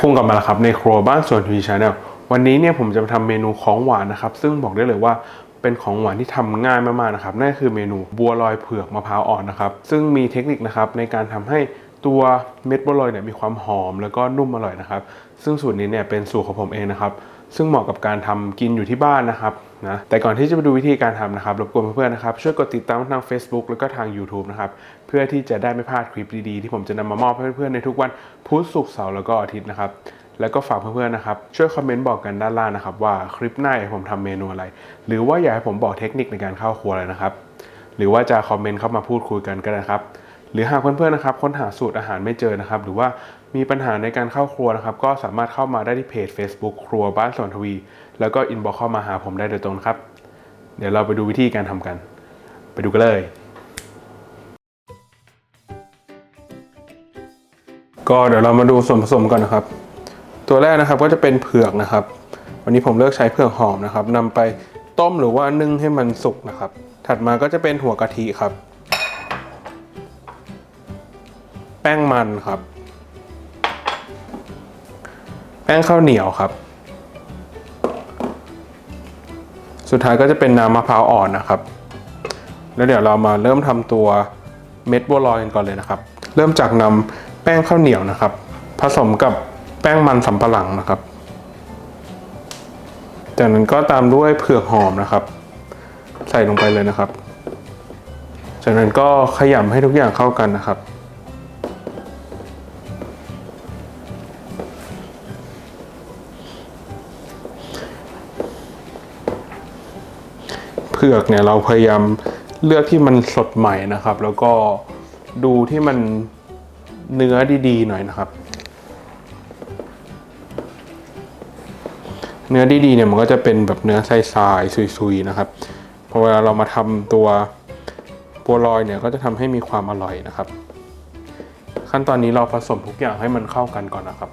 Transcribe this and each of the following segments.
คุ้งกับมาแล้วครับในครัวบ้านสวนทวีชาแนลวันนี้เนี่ยผมจะมาทำเมนูของหวานนะครับ ซึ่งบอกได้เลยว่าเป็นของหวานที่ทำง่ายมากๆนะครับนั่นคือเมนูบัวลอยเผือกมะพร้าวอ่อนนะครับซึ่งมีเทคนิคนะครับในการทำให้ตัวเม็ดบัวลอยเนี่ยมีความหอมแล้วก็นุ่มอร่อยนะครับ ซึ่งสูตรนี้เนี่ยเป็นสูตรของผมเองนะครับ ซึ่งเหมาะกับการทำกินอยู่ที่บ้านนะครับนะแต่ก่อนที่จะไปดูวิธีการทำนะครับรบกวนเพื่อนๆนะครับช่วยกดติดตามทาง Facebook แล้วก็ทาง YouTube นะครับเพื่อที่จะได้ไม่พลาดคลิปดีๆ ที่ผมจะนำมามอบให้เพื่อนๆในทุกวันพุธศุกร์เสาร์แล้วก็อาทิตย์นะครับแล้วก็ฝากเพื่อนๆนะครับช่วยคอมเมนต์บอกกันด้านล่างนะครับว่าคลิปหน้าอยากให้ผมทำเมนูอะไร หรือว่าอยากให้ผมบอกเทคนิคในการเข้าครัวอะไรนะครับ หรือว่าจะคอมเมนต์เข้ามาพูดคุยกันก็ได้ครับ หรือหากเพื่อนๆนะครับค้นหาสูตรอาหารไม่เจอนะครับ หรือว่ามีปัญหาในการเข้าครัวนะครับ ก็สามารถเข้ามาได้ที่เพจ Facebook ครัวบ้านสวนทวี แล้วก็อินบ็อกเข้ามาหาผมได้โดยตรงครับ เดี๋ยวเราไปดูวิธีการทำกัน ไปดูกันเลย ก็เดี๋ยวเรามาดูส่วนผสมก่อนนะครับ ตัวแรกนะครับก็จะเป็นเผือกนะครับ วันนี้ผมเลือกใช้เผือกหอมนะครับนำไปต้มหรือว่านึ่งให้มันสุกนะครับ ถัดมาก็จะเป็นหัวกะทิครับ แป้งมันครับ แป้งข้าวเหนียวครับ สุดท้ายก็จะเป็นน้ำมะพร้าวอ่อนนะครับ แล้วเดี๋ยวเรามาเริ่มทำตัวเม็ดบัวลอยกันก่อนเลยนะครับ เริ่มจากนำแป้งข้าวเหนียวนะครับ ผสมกับแป้งมันสำปะหลังนะครับ จากนั้นก็ตามด้วยเผือกหอมนะครับ ใส่ลงไปเลยนะครับ จากนั้นก็ขยำให้ทุกอย่างเข้ากันนะครับ เผือกเนี่ยเราพยายามเลือกที่มันสดใหม่นะครับ แล้วก็ดูที่มันเนื้อดีๆหน่อยนะครับ เนื้อดีๆเนี่ยมันก็จะเป็นแบบเนื้อทรายๆซุยๆนะครับพอเวลาเรามาทำตัวบัวลอยเนี่ยก็จะทำให้มีความอร่อยนะครับ ขั้นตอนนี้เราผสมทุกอย่างให้มันเข้ากันก่อนนะครับ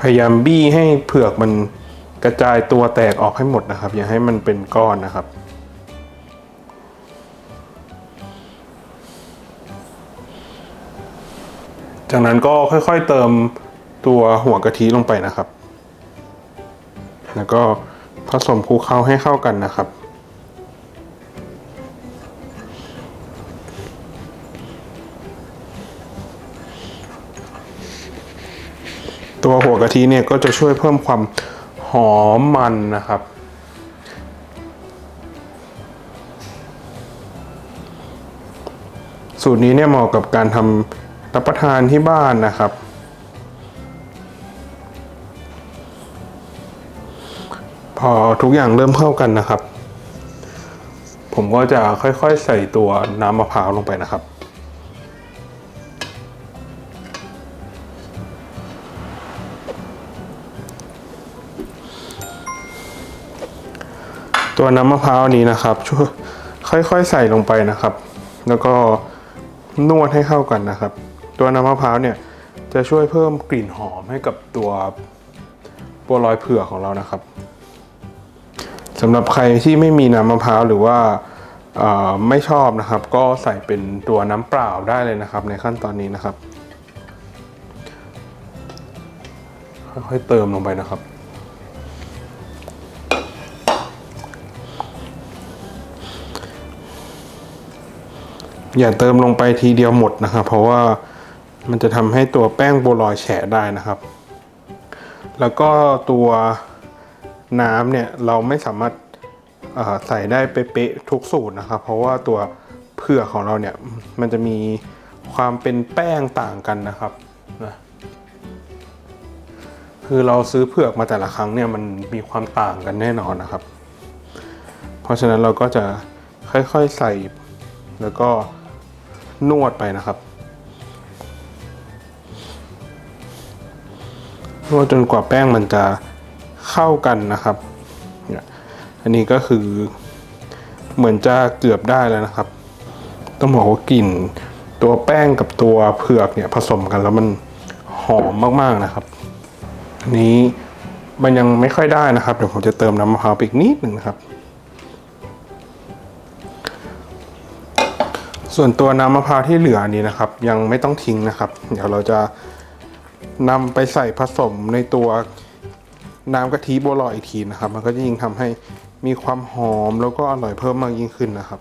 พยายามบี้ให้เผือกมันกระจายตัวแตกออกให้หมดนะครับ อย่าให้มันเป็นก้อนนะครับ จากนั้นก็ค่อยๆเติมตัวหัวกะทิลงไปนะครับ แล้วก็ผสมคลุกเคล้าให้เข้ากันนะครับ ตัวหัวกะทิเนี่ยก็จะช่วยเพิ่มความหอมมันนะครับสูตรนี้เนี่ยเหมาะกับการทำ รับประทานที่บ้านนะครับ พอทุกอย่างเริ่มเข้ากันนะครับ ผมก็จะค่อยๆใส่ตัวน้ำมะพร้าวลงไปนะครับตัวน้ำมะพร้าวนี้นะครับช่วยค่อยๆใส่ลงไปนะครับ แล้วก็นวดให้เข้ากันนะครับ ตัวน้ำมะพร้าวเนี่ยจะช่วยเพิ่มกลิ่นหอมให้กับตัวบัวลอยเผือกของเรานะครับสำหรับใครที่ไม่มีน้ำมะพร้าวหรือว่าไม่ชอบนะครับ ก็ใส่เป็นตัวน้ำเปล่าได้เลยนะครับ ในขั้นตอนนี้นะครับค่อยๆเติมลงไปนะครับ อย่าเติมลงไปทีเดียวหมดนะครับ เพราะว่า มันจะทำให้ตัวแป้งบัวลอยแฉะได้นะครับ แล้วก็ตัวน้ำเนี่ยเราไม่สามารถใส่ได้เป๊ะๆทุกสูตรนะครับ เพราะว่าตัวเผือกของเราเนี่ยมันจะมีความเป็นแป้งต่างกันนะครับนะคือเราซื้อเผือกมาแต่ละครั้งเนี่ยมันมีความต่างกันแน่นอนนะครับ เพราะฉะนั้นเราก็จะค่อยๆใส่แล้วก็นวดไปนะครับ นวดจนกว่าแป้งมันจะเข้ากันนะครับเนี่ยอันนี้ก็คือเหมือนจะเกือบได้แล้วนะครับ ต้องบอกว่ากลิ่นตัวแป้งกับตัวเผือกเนี่ยผสมกันแล้วมันหอมมากๆนะครับ อันนี้มันยังไม่ค่อยได้นะครับ เดี๋ยวผมจะเติมน้ำมะพร้าวอีกนิดหนึ่งนะครับ ส่วนตัวน้ำมะพร้าวที่เหลือนี้นะครับ ยังไม่ต้องทิ้งนะครับ เดี๋ยวเราจะ นำไปใส่ผสมในตัวน้ำกะทิบัวลอยอีกทีนะครับ มันก็จะยิ่งทำให้มีความหอมแล้วก็อร่อยเพิ่มมากยิ่งขึ้นนะครับ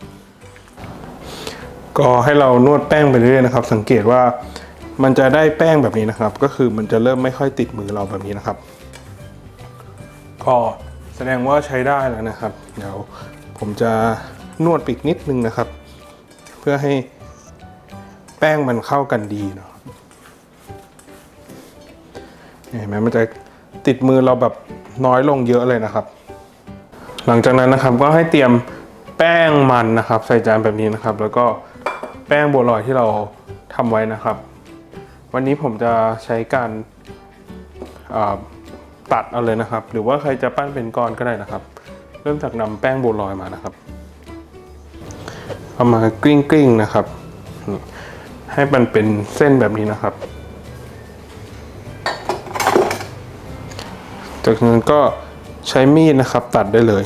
ก็ให้เรานวดแป้งไปเรื่อยๆนะครับ สังเกตว่ามันจะได้แป้งแบบนี้นะครับ ก็คือมันจะเริ่มไม่ค่อยติดมือเราแบบนี้นะครับ ก็แสดงว่าใช้ได้แล้วนะครับ เดี๋ยวผมจะนวดปีกนิดนึงนะครับ เพื่อให้แป้งมันเข้ากันดีเนาะ เห็นไหมมันจะติดมือเราแบบน้อยลงเยอะเลยนะครับ หลังจากนั้นนะครับก็ให้เตรียมแป้งมันนะครับ ใส่จานแบบนี้นะครับ แล้วก็แป้งบัวลอยที่เราทำไว้นะครับ วันนี้ผมจะใช้การาตัดเอาเลยนะครับ หรือว่าใครจะปั้นเป็นก้อนก็ได้นะครับ เริ่มจากนำแป้งบัวลอยมานะครับเอามากลิ้งๆนะครับ ให้มันเป็นเส้นแบบนี้นะครับ จากนั้นก็ใช้มีดนะครับตัดได้เลย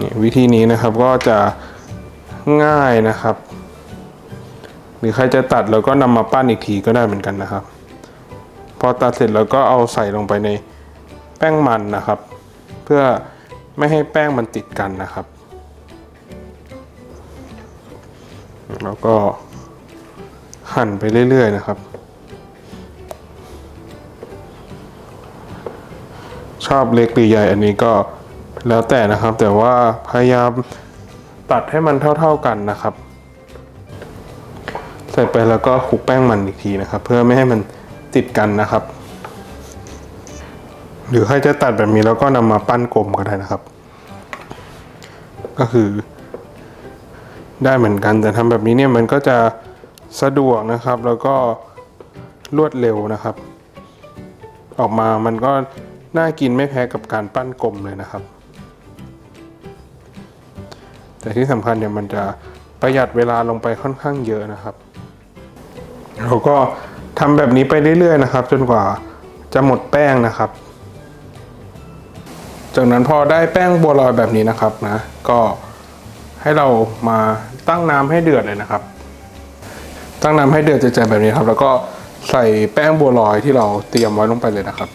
นี่วิธีนี้นะครับก็จะง่ายนะครับ หรือใครจะตัดแล้วก็นำมาปั้นอีกทีก็ได้เหมือนกันนะครับ พอตัดเสร็จแล้วก็เอาใส่ลงไปในแป้งมันนะครับ เพื่อไม่ให้แป้งมันติดกันนะครับ แล้วก็หั่นไปเรื่อย ๆ นะครับ ชอบเล็กหรือใหญ่อันนี้ก็แล้วแต่นะครับ แต่ว่าพยายามตัดให้มันเท่า ๆกันนะครับใส่ไปแล้วก็คลุกแป้งมันอีกทีนะครับ เพื่อไม่ให้มันติดกันนะครับ หรือใครจะตัดแบบนี้แล้วก็นำมาปั้นกลมก็ได้นะครับ ก็คือ ได้เหมือนกัน แต่ทำแบบนี้เนี่ยมันก็จะสะดวกนะครับ แล้วก็รวดเร็วนะครับ ออกมามันก็น่ากินไม่แพ้กับการปั้นกลมเลยนะครับ แต่ที่สำคัญเนี่ยมันจะประหยัดเวลาลงไปค่อนข้างเยอะนะครับเราก็ทำแบบนี้ไปเรื่อยๆนะครับ จนกว่าจะหมดแป้งนะครับ จากนั้นพอได้แป้งบัวลอยแบบนี้นะครับนะ ก็ ให้เรามาตั้งน้ำให้เดือดเลยนะครับ ตั้งน้ำให้เดือดจะๆแบบนี้ครับ แล้วก็ใส่แป้งบัวลอยที่เราเตรียมไว้ลงไปเลยนะครับ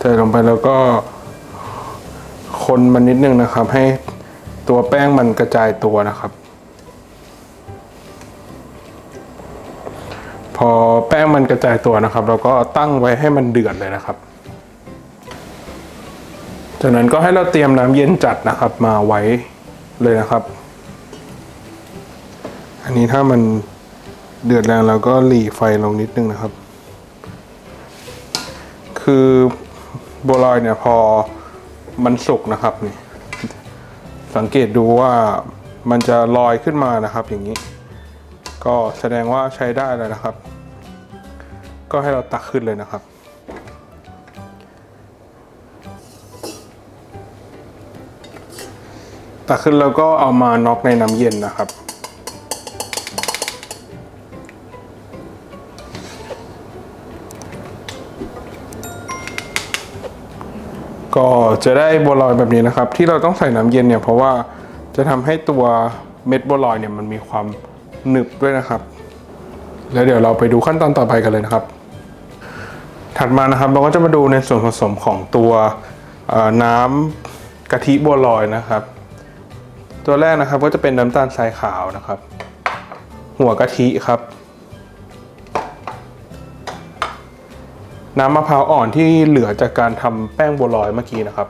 ใส่ลงไปแล้วก็คนมันนิดนึงนะครับ ให้ตัวแป้งมันกระจายตัวนะครับ พอแป้งมันกระจายตัวนะครับ เราก็ตั้งไว้ให้มันเดือดเลยนะครับ จากนั้นก็ให้เราเตรียมน้ำเย็นจัดนะครับ มาไว้เลยนะครับ อันนี้ถ้ามันเดือดแรงเราก็หลีไฟลงนิดนึงนะครับ คือบัวลอยเนี่ยพอมันสุกนะครับนี่สังเกตดูว่ามันจะลอยขึ้นมานะครับอย่างนี้ ก็แสดงว่าใช้ได้แล้วนะครับ ก็ให้เราตักขึ้นเลยนะครับ ตักขึ้นแล้วก็เอามาน็อกในน้ำเย็นนะครับ ก็จะได้บัวลอยแบบนี้นะครับ ที่เราต้องใส่น้ำเย็นเนี่ยเพราะว่าจะทำให้ตัวเม็ดบัวลอยเนี่ยมันมีความหนึบด้วยนะครับ แล้วเดี๋ยวเราไปดูขั้นตอนต่อไปกันเลยนะครับ ถัดมานะครับเราก็จะมาดูในส่วนผสมของตัวน้ำกะทิบัวลอยนะครับ ตัวแรกนะครับก็จะเป็นน้ำตาลทรายขาวนะครับ หัวกะทิครับ น้ำมะพร้าวอ่อนที่เหลือจากการทำแป้งบัวลอยเมื่อกี้นะครับ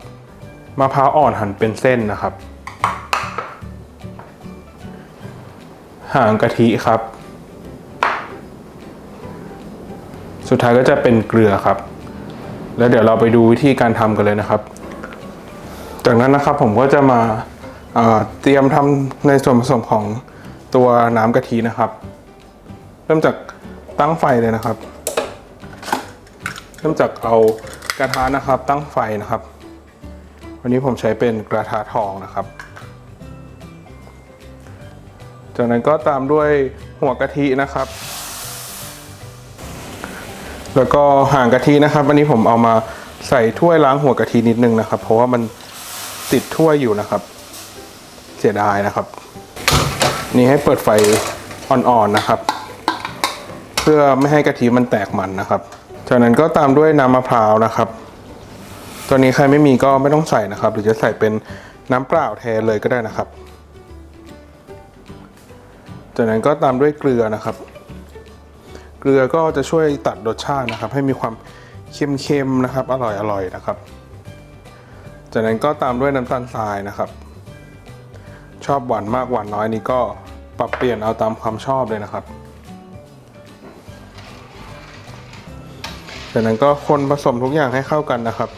มะพร้าวอ่อนหั่นเป็นเส้นนะครับ หางกะทิครับ สุดท้ายก็จะเป็นเกลือครับ แล้วเดี๋ยวเราไปดูวิธีการทำกันเลยนะครับ จากนั้นนะครับผมก็จะมา เตรียมทำในส่วนผสมของตัวน้ำกะทินะครับ เริ่มจากตั้งไฟเลยนะครับ เริ่มจากเอากระทะนะครับ ตั้งไฟนะครับ วันนี้ผมใช้เป็นกระทะทองนะครับ จากนั้นก็ตามด้วยหัวกะทินะครับ แล้วก็ห่างกะทินะครับวันนี้ผมเอามาสส่ถ้วยล้างหัวกะทินิดนึงนะครับ เพราะว่ามันติดถ้วยอยู่นะครับ สียดายนะครับ นี่ให้เปิดไฟอ่อนๆนะครับ เพื่อไม่ให้กะทิมันแตกมันนะครับ จากนั้นก็ตามด้วยน้ำมะพร้าวนะครับ ตัวนี้ใครไม่มีก็ไม่ต้องใส่นะครับ หรือจะใส่เป็นน้ำเปล่าแทนเลยก็ได้นะครับ จากนั้นก็ตามด้วยเกลือนะครับ เกลือก็จะช่วยตัดรสชาตินะครับ ให้มีความเค็มๆนะครับ อร่อยๆนะครับ จากนั้นก็ตามด้วยน้ำตาลทรายนะครับ ชอบหวานมากหวานน้อยนี่ก็ปรับเปลี่ยนเอาตามความชอบเลยนะครับจากนั้นก็คนผสมทุกอย่างให้เข้ากันนะครับ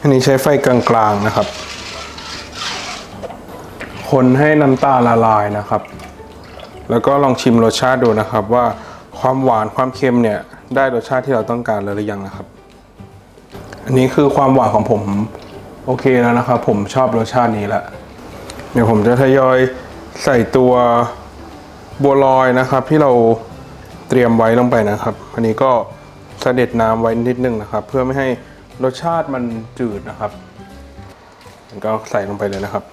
อันนี้ใช้ไฟกลางๆนะครับ คนให้น้ำตาลละลายนะครับ แล้วก็ลองชิมรสชาติดูนะครับ ว่าความหวานความเค็มเนี่ยได้รสชาติที่เราต้องการแล้วหรือยังนะครับ อันนี้คือความหวานของผมโอเคแล้วนะครับผมชอบรสชาตินี้ละเดี๋ยวผมจะทยอยใส่ตัวบัวลอยนะครับ ที่เราเตรียมไว้ลงไปนะครับ อันนี้ก็เสด็จน้ำไว้นิดนึงนะครับ เพื่อไม่ให้รสชาติมันจืดนะครับก็ใส่ลงไปเลยนะครับ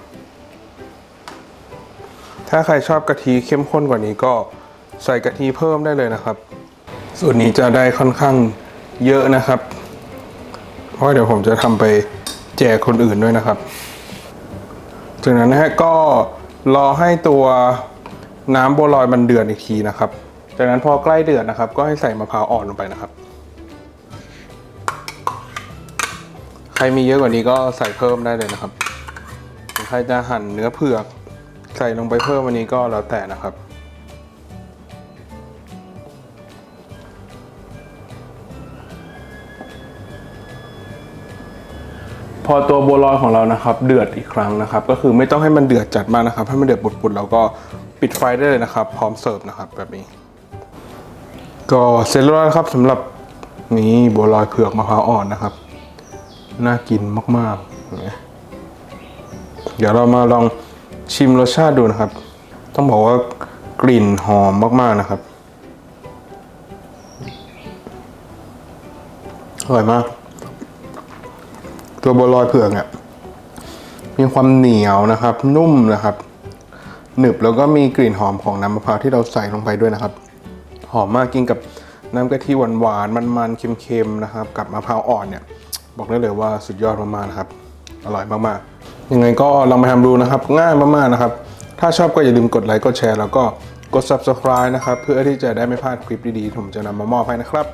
ถ้าใครชอบกะทิเข้มข้นกว่านี้ก็ใส่กะทิเพิ่มได้เลยนะครับส่วนนี้จะได้ค่อนข้างเยอะนะครับ เพราะเดี๋ยวผมจะทำไปแจกคนอื่นด้วยนะครับ จากนั้นนะฮะก็รอให้ตัวน้ำบัวลอยมันเดือดอีกทีนะครับ จากนั้นพอใกล้เดือดนะครับ ก็ให้ใส่มะพร้าวอ่อนลงไปนะครับ ใครมีเยอะกว่านี้ก็ใส่เพิ่มได้เลยนะครับใครจะหั่นเนื้อเผือก ใส่ลงไปเพิ่มวันนี้ก็แล้วแต่นะครับ พอตัวบัวลอยของเรานะครับ เดือดอีกครั้งนะครับ ก็คือไม่ต้องให้มันเดือดจัดมากนะครับให้มันเดือดปุดๆเราก็ปิดไฟได้เลยนะครับ พร้อมเสิร์ฟนะครับแบบนี้ ก็เสร็จแล้วนะครับสำหรับนี่บัวลอยเผือกมะพร้าวอ่อนนะครับ น่ากินมากๆนไหมเดี๋ยวเรามาลอง ชิมรสชาติดูนะครับ ต้องบอกว่ากลิ่นหอมมากๆนะครับ อร่อยมาก ตัวบัวลอยเผือกเนี่ยมีความเหนียวนะครับ นุ่มนะครับ หนึบแล้วก็มีกลิ่นหอมของน้ำมะพร้าวที่เราใส่ลงไปด้วยนะครับ หอมมากกินกับน้ำกะทิหวานๆมันๆเค็มๆนะครับ กับมะพร้าวอ่อนเนี่ย บอกได้เลยว่าสุดยอดมากๆนะครับ อร่อยมากๆ ยังไงก็ลองไปทำดูนะครับ ง่ายมากๆนะครับ ถ้าชอบก็อย่าลืมกดไลค์กดแชร์แล้วก็กด subscribe นะครับ เพื่อที่จะได้ไม่พลาดคลิปดีๆผมจะนำมามอบให้นะครับ